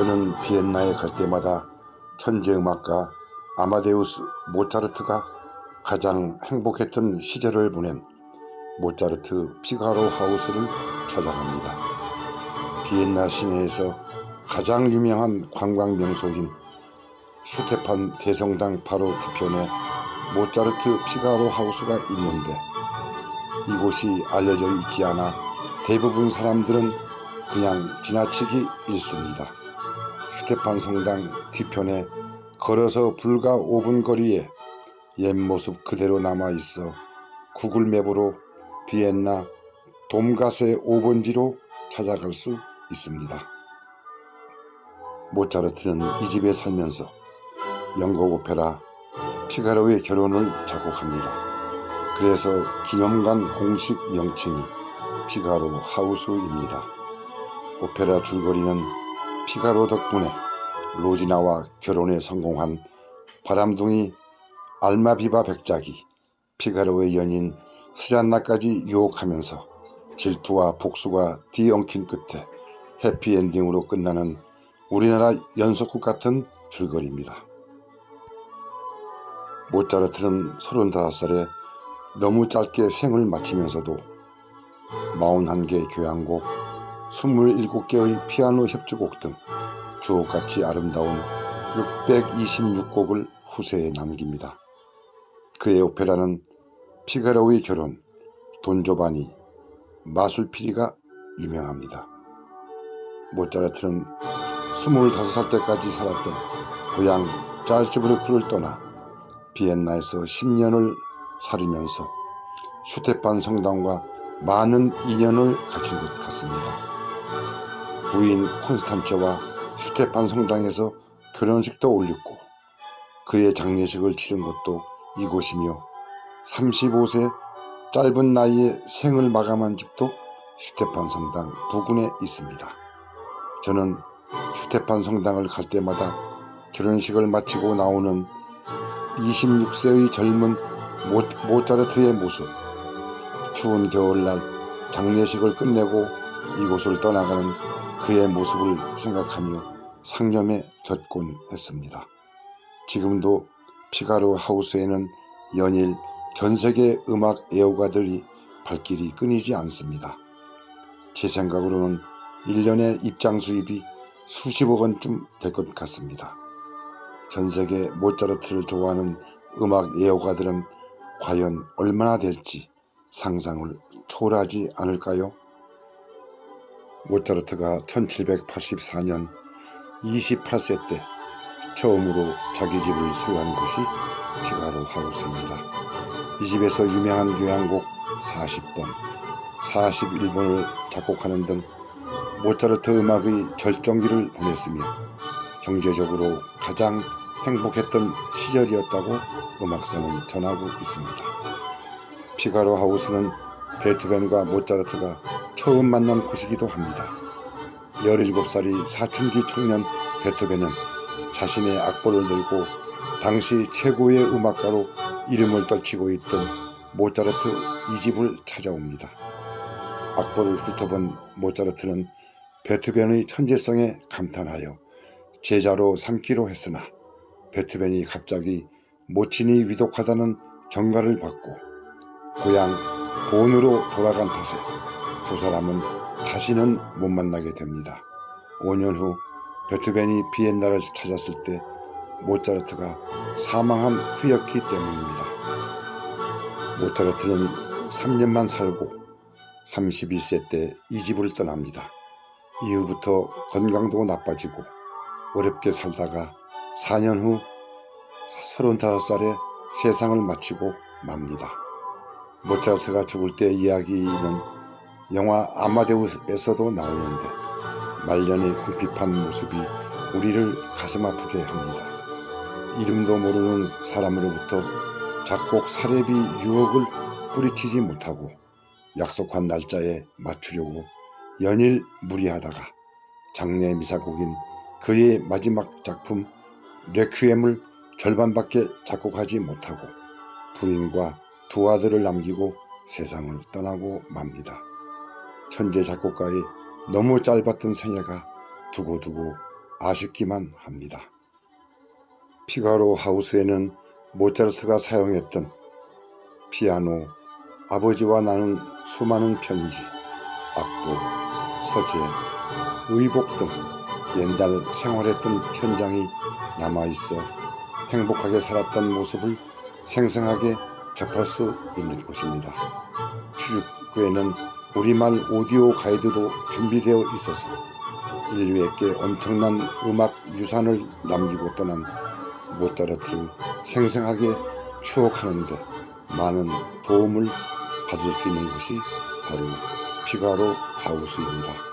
저는 비엔나에 갈 때마다 천재 음악가 아마데우스 모차르트가 가장 행복했던 시절을 보낸 모차르트 피가로 하우스를 찾아갑니다. 비엔나 시내에서 가장 유명한 관광 명소인 슈테판 대성당 바로 뒤편에 모차르트 피가로 하우스가 있는데 이곳이 알려져 있지 않아 대부분 사람들은 그냥 지나치기 일쑤입니다. 슈테판 성당 뒤편에 걸어서 불과 5분 거리에 옛 모습 그대로 남아 있어 구글 맵으로 비엔나 돔가세 5번지로 찾아갈 수 있습니다. 모차르트는 이 집에 살면서 명곡 오페라 피가로의 결혼을 작곡합니다. 그래서 기념관 공식 명칭이 피가로 하우스입니다. 오페라 줄거리는 피가로 덕분에 로지나와 결혼에 성공한 바람둥이 알마비바 백작이 피가로의 연인 스잔나까지 유혹하면서 질투와 복수가 뒤엉킨 끝에 해피엔딩으로 끝나는 우리나라 연속극 같은 줄거리입니다. 모차르트는 35살에 너무 짧게 생을 마치면서도 41개 교향곡, 27개의 피아노 협주곡 등 주옥같이 아름다운 626곡을 후세에 남깁니다. 그의 오페라는 피가로의 결혼, 돈조바니, 마술피리가 유명합니다. 모차르트는 25살 때까지 살았던 고향 짤츠부르크를 떠나 비엔나에서 10년을 살이면서 슈테판 성당과 많은 인연을 가진 것 같습니다. 부인 콘스탄체와 슈테판 성당에서 결혼식도 올렸고 그의 장례식을 치른 것도 이곳이며 35세 짧은 나이에 생을 마감한 집도 슈테판 성당 부근에 있습니다. 저는 슈테판 성당을 갈 때마다 결혼식을 마치고 나오는 26세의 젊은 모, 모차르트의 모습, 추운 겨울날 장례식을 끝내고 이곳을 떠나가는 그의 모습을 생각하며 상념에 젖곤 했습니다. 지금도 피가로 하우스에는 연일 전 세계 음악 애호가들이 발길이 끊이지 않습니다. 제 생각으로는 1년에 입장 수입이 수십억 원쯤 될 것 같습니다. 전 세계 모차르트를 좋아하는 음악 애호가들은 과연 얼마나 될지 상상을 초월하지 않을까요? 모차르트가 1784년 28세 때 처음으로 자기 집을 소유한 것이 피가로 하우스입니다. 이 집에서 유명한 교향곡 40번, 41번을 작곡하는 등 모차르트 음악의 절정기를 보냈으며 경제적으로 가장 행복했던 시절이었다고 음악사는 전하고 있습니다. 피가로 하우스는 베토벤과 모차르트가 처음 만난 곳이기도 합니다. 17살이 사춘기 청년 베토벤은 자신의 악보를 들고 당시 최고의 음악가로 이름을 떨치고 있던 모차르트 이 집을 찾아옵니다. 악보를 훑어본 모차르트는 베토벤의 천재성에 감탄하여 제자로 삼기로 했으나 베토벤이 갑자기 모친이 위독하다는 전가를 받고 고향 본으로 돌아간 탓에 두 사람은 다시는 못 만나게 됩니다. 5년 후 베토벤이 비엔나를 찾았을 때 모차르트가 사망한 후였기 때문입니다. 모차르트는 3년만 살고 31세 때 이 집을 떠납니다. 이후부터 건강도 나빠지고 어렵게 살다가 4년 후 35살에 세상을 마치고 맙니다. 모차르트가 죽을 때 이야기는 영화 아마데우스에서도 나오는데 말년의 궁핍한 모습이 우리를 가슴 아프게 합니다. 이름도 모르는 사람으로부터 작곡 사례비 6억을 뿌리치지 못하고 약속한 날짜에 맞추려고 연일 무리하다가 장례 미사곡인 그의 마지막 작품 레퀴엠을 절반밖에 작곡하지 못하고 부인과 두 아들을 남기고 세상을 떠나고 맙니다. 천재 작곡가의 너무 짧았던 생애가 두고두고 아쉽기만 합니다. 피가로 하우스에는 모차르트가 사용했던 피아노, 아버지와 나눈 수많은 편지, 악보, 서재, 의복 등 옛날 생활했던 현장이 남아있어 행복하게 살았던 모습을 생생하게 접할 수 있는 곳입니다. 출입구에는 우리말 오디오 가이드도 준비되어 있어서 인류에게 엄청난 음악 유산을 남기고 떠난 모차르트를 생생하게 추억하는데 많은 도움을 받을 수 있는 것이 바로 피가로 하우스입니다.